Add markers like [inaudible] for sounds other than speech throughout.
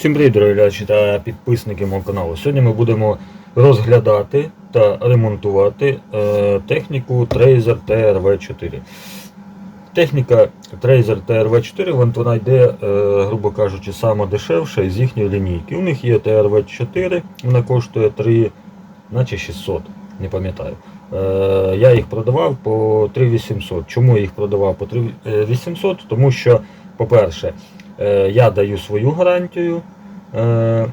Всім привіт, дорогі та підписники мого каналу. Сьогодні ми будемо розглядати та ремонтувати е, техніку Trazer TRV4. Техніка Trazer TRV4 вона йде, е, грубо кажучи, сама дешевша із їхньої лінійки. У них є TRV4, вона коштує 3, наче 600, не пам'ятаю. Е, я їх продавав по 3800. Чому я їх продавав по 3800? Тому що, по-перше, я даю свою гарантію, е,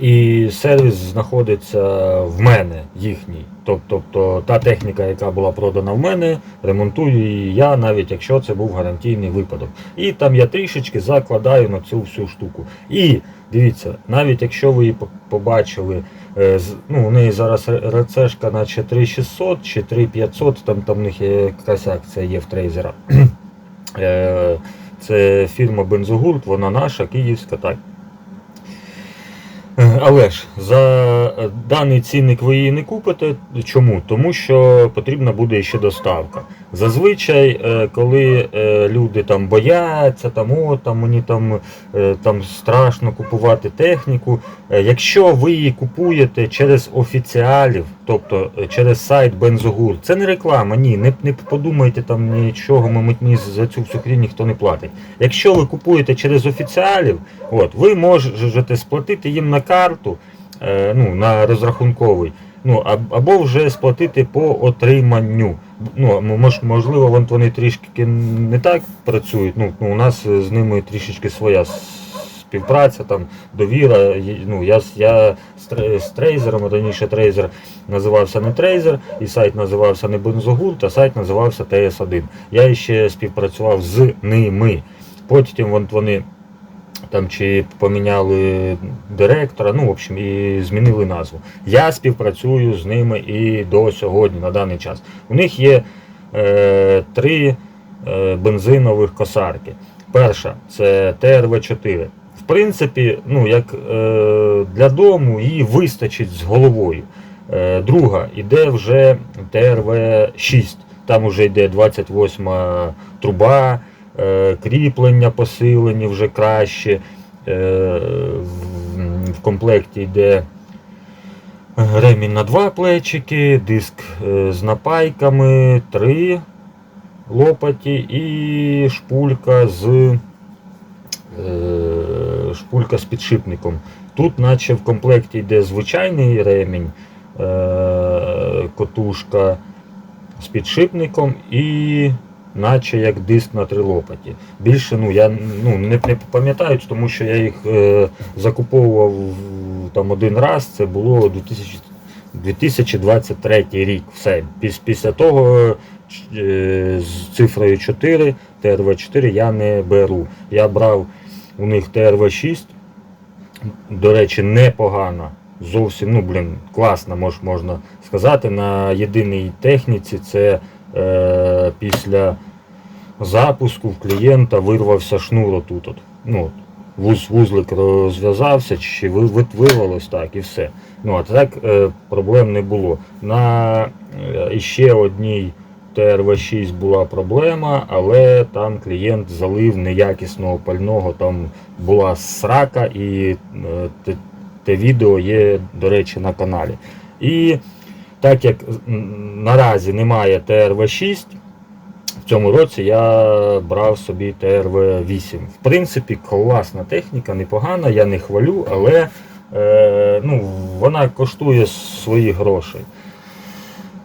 і сервіс знаходиться в мене, їхній. Тобто та техніка, яка була продана в мене, ремонтую її я, навіть якщо це був гарантійний випадок. І там я трішечки закладаю на цю всю штуку. І дивіться, навіть якщо ви її побачили, е, ну, у неї зараз РЦшка наче 3600 чи 3500, там, там в них якась акція є в трейзера. [clears throat] Це фірма Бензогурт, вона наша, київська, так. Е, Але ж за даний цінник ви її не купите. Чому? Тому що потрібна буде ще доставка. Зазвичай, е, коли е, люди там бояться, там, о, там мені там, там страшно купувати техніку. Якщо ви її купуєте через офіціалів, тобто е, через сайт Бензогур, це не реклама, ні, не, не подумайте там нічого, мені за цю всю хрінь ніхто не платить. Якщо ви купуєте через офіціалів, от, ви можете сплатити їм на карту, е, ну, на розрахунковий, ну, або вже сплатити по отриманню. Ну, мож, можливо, вони трішки не так працюють. Ну, у нас з ними трішечки своя співпраця, там, довіра. Ну, я, я з, трейзером, раніше трейзер називався не трейзер, і сайт називався не Бензогурт, а сайт називався ТС1. Я ще співпрацював з ними. Потім вони там чи поміняли директора, ну, в общем, і змінили назву. Я співпрацюю з ними і до сьогодні, на даний час. У них є е, три е, бензинових косарки. Перша це ТРВ-4. В принципі, ну, як е, для дому її вистачить з головою. Е, друга іде вже ТРВ-6. Там вже йде 28 труба, е, кріплення посилені вже краще. Е, в, комплекті йде ремінь на два плечики, диск е, з напайками, три лопаті і шпулька з е, шпулька з підшипником. Тут, наче в комплекті йде звичайний ремінь, е, котушка з підшипником і наче як диск на три лопаті. Більше ну, я ну, не, не пам'ятаю, тому що я їх е, закуповував там один раз, це було 2000, 2023 рік. Все. Піс, після того е, з цифрою 4, ТРВ4 я не беру. Я брав у них ТРВ6, до речі, непогана. Зовсім, ну, блін, класна, мож, можна сказати. На єдиній техніці це е, після запуску в клієнта вирвався шнур отут. От. Ну, от, вуз, вузлик розв'язався, чи ви- ви- вирвалось так і все. Ну, а так е, проблем не було. На е, ще одній ТРВ6 була проблема, але там клієнт залив неякісного пального, там була срака і е, те, те відео є, до речі, на каналі. І так як наразі немає ТРВ6, в цьому році я брав собі ТРВ8. В принципі, класна техніка, непогана, я не хвалю, але е, ну, вона коштує свої гроші.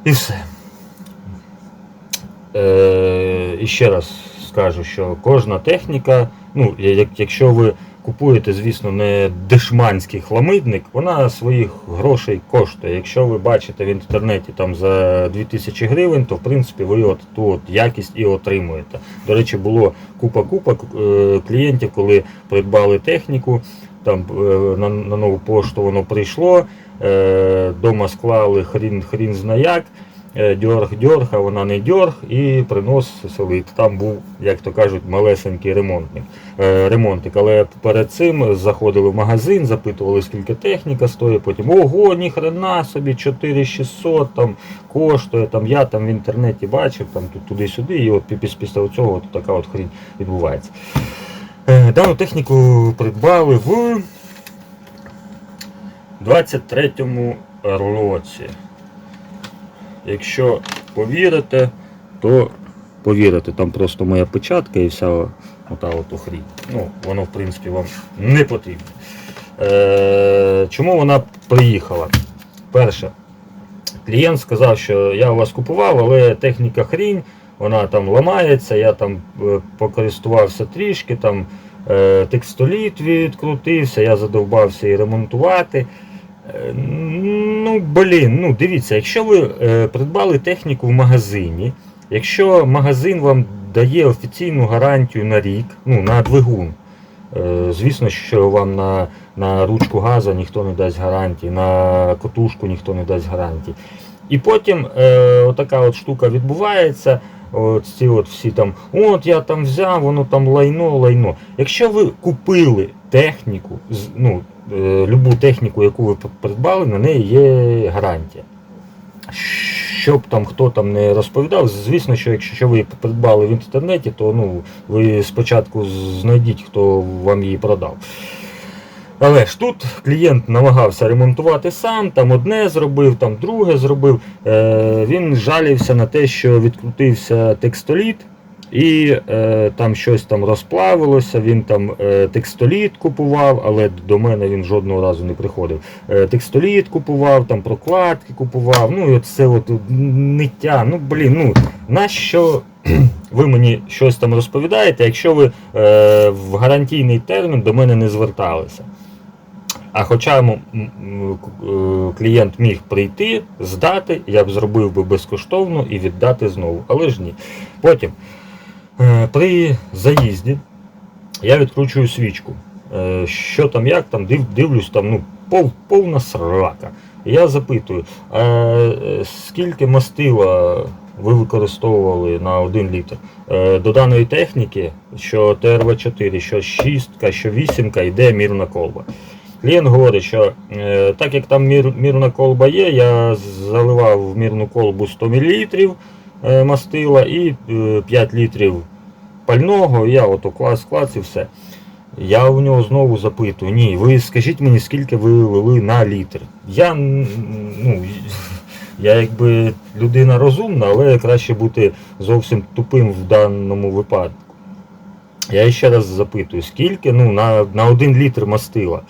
І все. Е, і ще раз скажу, що кожна техніка, ну, якщо ви купуєте, звісно, не дешманський хламидник, вона своїх грошей коштує. Якщо ви бачите в інтернеті там за 2000 гривень, то в принципі ви от ту от якість і отримуєте. До речі, було купа-купа е, клієнтів, коли придбали техніку, там е, на, на нову пошту воно прийшло, е, дома склали хрін, хрін зна як. Е, а вона не дьорг, і приносили. І Там був, як то кажуть, малесенький ремонтник. Е, ремонтик. Але перед цим заходили в магазин, запитували, скільки техніка стоїть. Потім ого, ніхрена собі, 4600 там коштує. Там я там в інтернеті бачив, там туди-сюди, і от після цього от така от хрінь відбувається. Дану техніку придбали в 23-му році. Якщо повірите, то повірите, там просто моя печатка і вся ота от охрінь. Ну, воно, в принципі, вам не потрібно. Е, чому вона приїхала? Перше, клієнт сказав, що я у вас купував, але техніка хрінь, вона там ламається, я там е, покористувався трішки, там е, текстоліт відкрутився, я задовбався і ремонтувати. Е, Ну, блін, ну дивіться, якщо ви е, придбали техніку в магазині, якщо магазин вам дає офіційну гарантію на рік, ну, на двигун, е, звісно, що вам на, на ручку газу ніхто не дасть гарантії, на котушку ніхто не дасть гарантії. І потім е, отака от штука відбувається. От ці от всі там, от я там взяв, воно там лайно, лайно. Якщо ви купили техніку, ну, любу техніку, яку ви придбали, на неї є гарантія. Щоб там хто там не розповідав, звісно, що якщо ви придбали в інтернеті, то ну, ви спочатку знайдіть, хто вам її продав. Але ж тут клієнт намагався ремонтувати сам, там одне зробив, там друге зробив. Е, він жалівся на те, що відкрутився текстоліт, і е, там щось там розплавилося. Він там е, текстоліт купував, але до мене він жодного разу не приходив. Е, текстоліт купував, там прокладки купував. Ну і це от ниття. Ну блін, ну нащо [clears throat] ви мені щось там розповідаєте, якщо ви е, в гарантійний термін до мене не зверталися. А хоча е, клієнт міг прийти, здати, я б зробив би безкоштовно і віддати знову. Але ж ні. Потім при заїзді я відкручую свічку. Е, Що там, як там, дивлюсь, там ну, пов, повна срака. Я запитую, а е, скільки мастила ви використовували на 1 літр? Е, До даної техніки, що ТРВ-4, що 6, що 8 йде мірна колба. Клієнт говорить, що е, так як там мір, мірна колба є, я заливав в мірну колбу 100 мл е, мастила і е, 5 літрів пального, я ото клас, клас і все. Я у нього знову запитую, ні, ви скажіть мені, скільки ви лили на літр. Я, ну, я якби людина розумна, але краще бути зовсім тупим в даному випадку. Я ще раз запитую, скільки ну, на, на 1 літр мастила.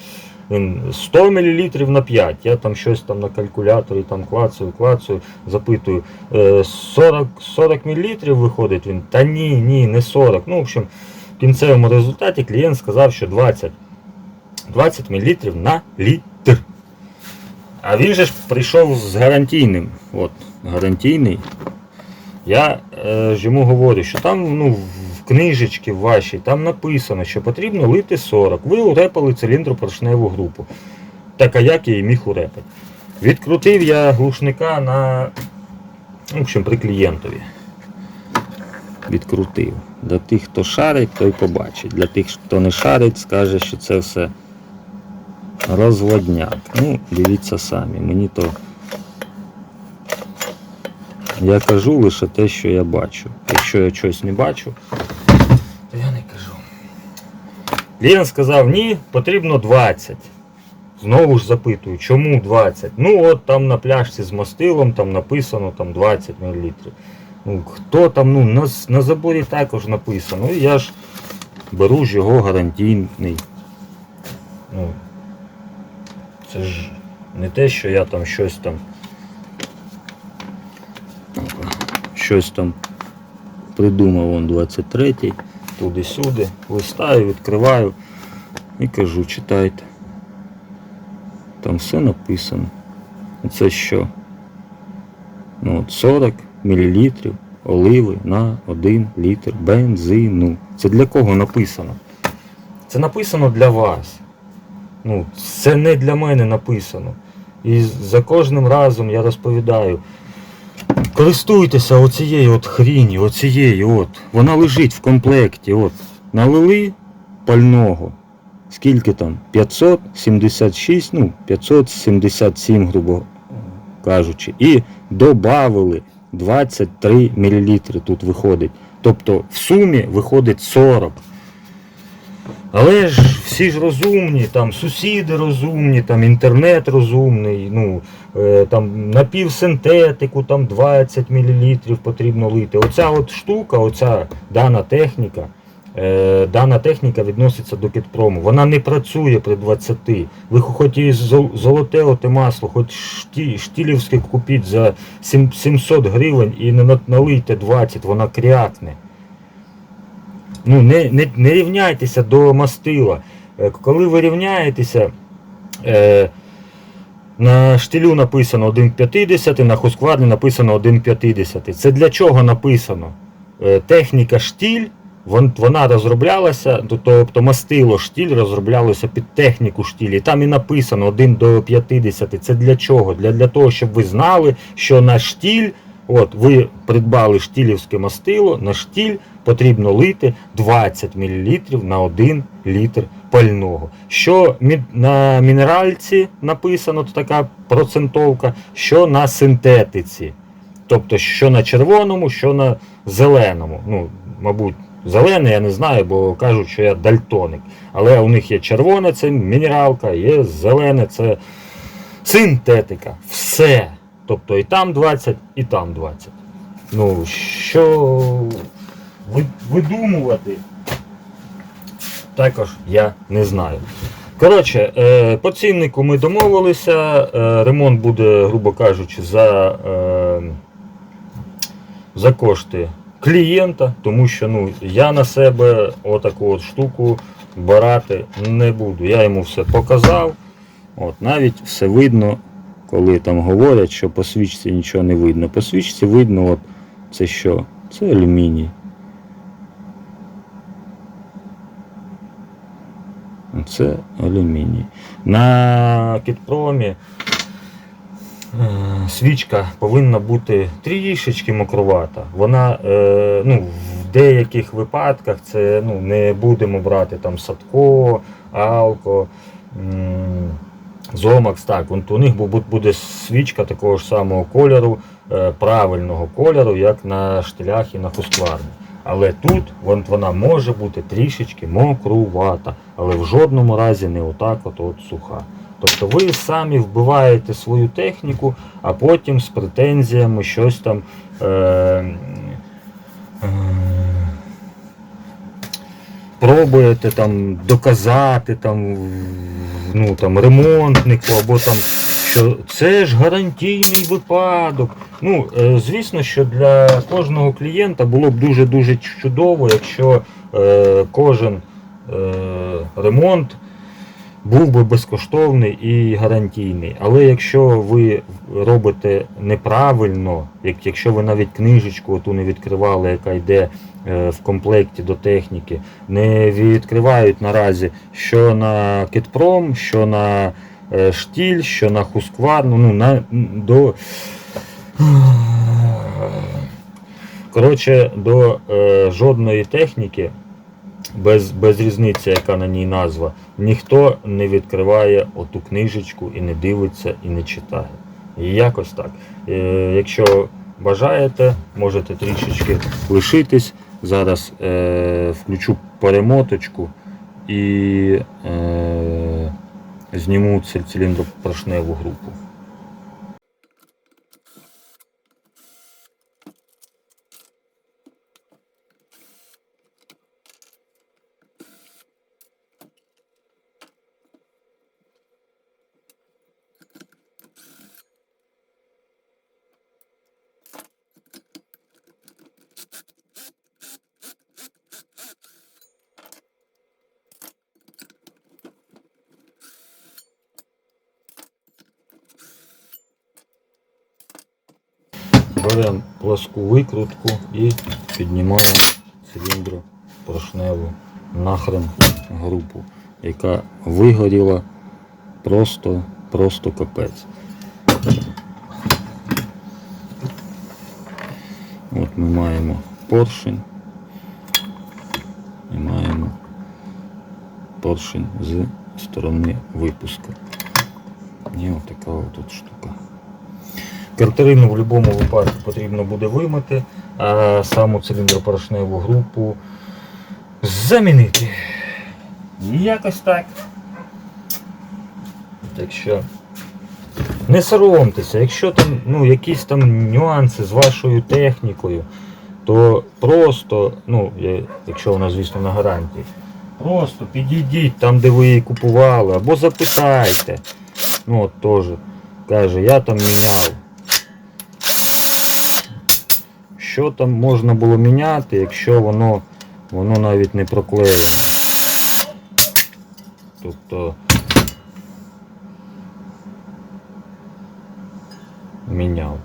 Він 100 мл на 5. Я там щось там на калькуляторі там клацаю, клацаю, запитую. е, 40, 40 мл виходить він. Та ні, ні, не 40. Ну, в общем, в кінцевому результаті клієнт сказав, що 20. 20 мл на літр. А він же ж прийшов з гарантійним. От, гарантійний. Я е, ж йому говорю, що там ну, в книжечці вашій там написано, що потрібно лити 40. Ви урепали циліндропоршневу групу. Так а як я і міг урепати? Відкрутив я глушника на. В общем, при клієнтові. Відкрутив. Для тих, хто шарить, той побачить. Для тих, хто не шарить, скаже, що це все розводняк. Ну, дивіться самі. Мені то. Я кажу лише те, що я бачу. Якщо я щось не бачу, то я не кажу. Клієнт сказав, ні, потрібно 20. Знову ж запитую, чому 20? Ну от там на пляшці з мастилом там написано там 20 мл. Ну, хто там, ну, на, на заборі також написано. І я ж беру ж його гарантійний. Ну, це ж не те, що я там щось там. Щось там придумав он 23-й, туди-сюди, листаю, відкриваю і кажу, читайте. Там все написано. Це що? Ну, от 40 мл оливи на 1 літр бензину. Це для кого написано? Це написано для вас. Ну, це не для мене написано. І за кожним разом я розповідаю. Користуйтеся оцією от хріні, оцією от. Вона лежить в комплекті. От. Налили пального. Скільки там? 576, ну, 577, грубо кажучи. І додали 23 мл тут виходить. Тобто в сумі виходить 40. Але ж всі ж розумні, там сусіди розумні, там інтернет розумний, ну, е, там напівсинтетику, там 20 мл потрібно лити. Оця от штука, оця дана техніка, е, дана техніка відноситься до кітпрому. Вона не працює при 20. Ви хоч і золоте оте масло, хоч шті, штілівське купіть за 700 гривень і не на- налийте 20, вона крякне. Ну, не, не, не рівняйтеся до мастила. Е, Коли ви рівняєтеся, е, на штилю написано 1,50, на хусквадлі написано 1,50. Це для чого написано? Е, техніка штіль, вон- вона розроблялася, тобто мастило штіль розроблялося під техніку штілі. Там і написано 1 до 50. Це для чого? Для, для того, щоб ви знали, що на штіль, от ви придбали штілівське мастило, на штіль потрібно лити 20 мл на 1 літр пального. Що на мінеральці написано, то така процентовка, що на синтетиці. Тобто, що на червоному, що на зеленому. Ну, мабуть, зелене я не знаю, бо кажуть, що я дальтоник. Але у них є червоне, це мінералка, є зелене, це синтетика. Все. Тобто і там 20, і там 20. Ну, що видумувати, також я не знаю. Коротше, е, по ціннику ми домовилися. Е, ремонт буде, грубо кажучи, за, е, за кошти клієнта, тому що ну, я на себе отаку от штуку барати не буду. Я йому все показав. От, навіть все видно, коли там говорять, що по свічці нічого не видно. По свічці видно, от це що? Це алюміній. Це алюміній. На кітпромі е, свічка повинна бути трішечки мокровата. Вона е, ну, в деяких випадках це ну, не будемо брати там садко, алко. Зомакс, так, у них буде свічка такого ж самого кольору, е, правильного кольору, як на штилях і на хускварні. Але тут вона може бути трішечки мокрувата, але в жодному разі не отак от, от суха. Тобто ви самі вбиваєте свою техніку, а потім з претензіями щось там. Е, е, пробуєте там доказати там, ну, там, ремонтнику або там, що це ж гарантійний випадок. Ну, е, звісно, що для кожного клієнта було б дуже-дуже чудово, якщо е, кожен е, ремонт був би безкоштовний і гарантійний. Але якщо ви робите неправильно, як, якщо ви навіть книжечку оту не відкривали, яка йде е, в комплекті до техніки, не відкривають наразі що на Китпром, що на е, штіль, що на Хускварну, ну на до. Коротше, до е, жодної техніки, без, без різниці, яка на ній назва, ніхто не відкриває оту книжечку і не дивиться і не читає. І якось так. Е, якщо бажаєте, можете трішечки лишитись. Зараз е, включу перемоточку і е, зніму циліндропоршневу групу. Беремо пласку викрутку і піднімаємо циліндру поршневу нахрен групу, яка вигоріла просто, просто капець. От ми маємо поршень і маємо поршень з сторони випуску. І от така от тут штука. Картерину в будь-якому випадку потрібно буде вимити, а саму циліндропорошневу групу замінити. Якось так. Так що. Не соромтеся, якщо там ну, якісь там нюанси з вашою технікою, то просто, ну, якщо вона, звісно, на гарантії, просто підійдіть там, де ви її купували, або запитайте. Ну от теж. Каже, я там міняв. Що там можна було міняти, якщо воно, воно навіть не проклеєно. Тобто міняв.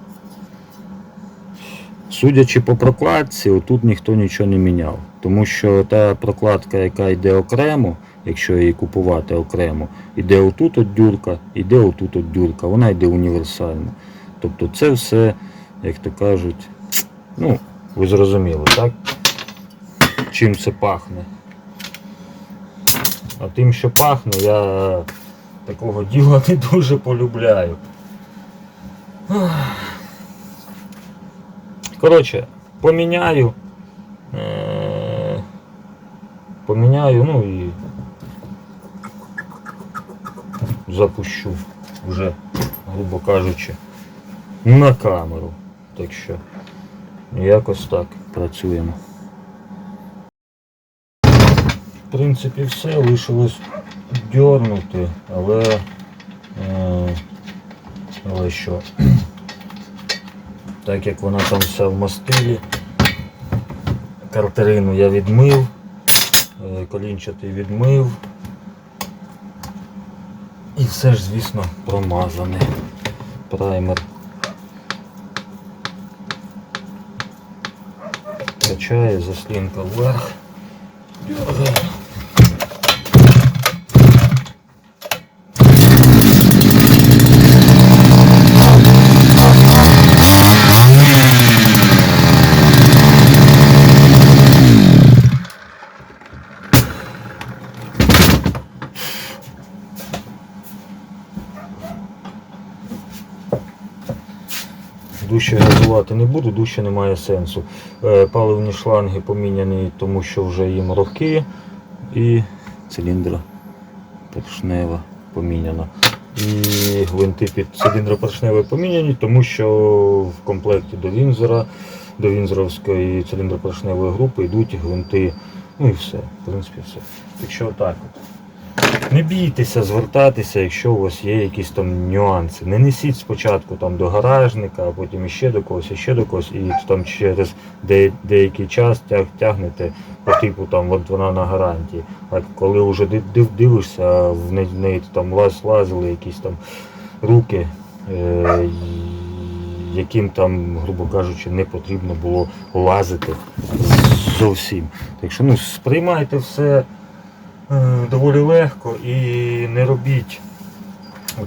Судячи по прокладці, отут ніхто нічого не міняв. Тому що та прокладка, яка йде окремо, якщо її купувати окремо, йде отут от дюрка, йде отут от дюрка, вона йде універсальна. Тобто це все, як то кажуть, ну, ви зрозуміли, так? Чим це пахне. А тим, що пахне, я такого діла не дуже полюбляю. Коротше, поміняю. Е- поміняю, ну і запущу вже, грубо кажучи, на камеру. Так що якось так працюємо. В принципі, все, лишилось дьорнути, але, е, але що? [clears throat] Так як вона там вся в мастилі, картерину я відмив, е, колінчатий відмив. І все ж, звісно, промазане. Праймер. Качає, заслінка вверх. Дужче газувати не буду, дужче немає сенсу. Е, Паливні шланги поміняні, тому що вже їм роки і циліндра поршнева поміняна. І гвинти під циліндропоршневої поміняні, тому що в комплекті до Вінзора, до Вінзоровської циліндропоршневої групи йдуть гвинти. Ну і все. В принципі, все. Так отак от. Не бійтеся звертатися, якщо у вас є якісь там нюанси. Не несіть спочатку там до гаражника, а потім іще до когось, іще до когось, і там через де- деякий час тяг, тягнете по типу там от вона на гарантії. А коли вже див, дивишся, в неї, там лаз, лазили якісь там руки, е, яким там, грубо кажучи, не потрібно було лазити зовсім. Так що ну, сприймайте все доволі легко і не робіть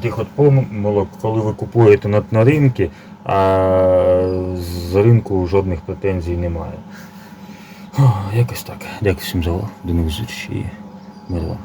тих от помилок, коли ви купуєте на, ринки, а з ринку жодних претензій немає. Якось так. Дякую всім за увагу. До нових зустрічей і мир вам.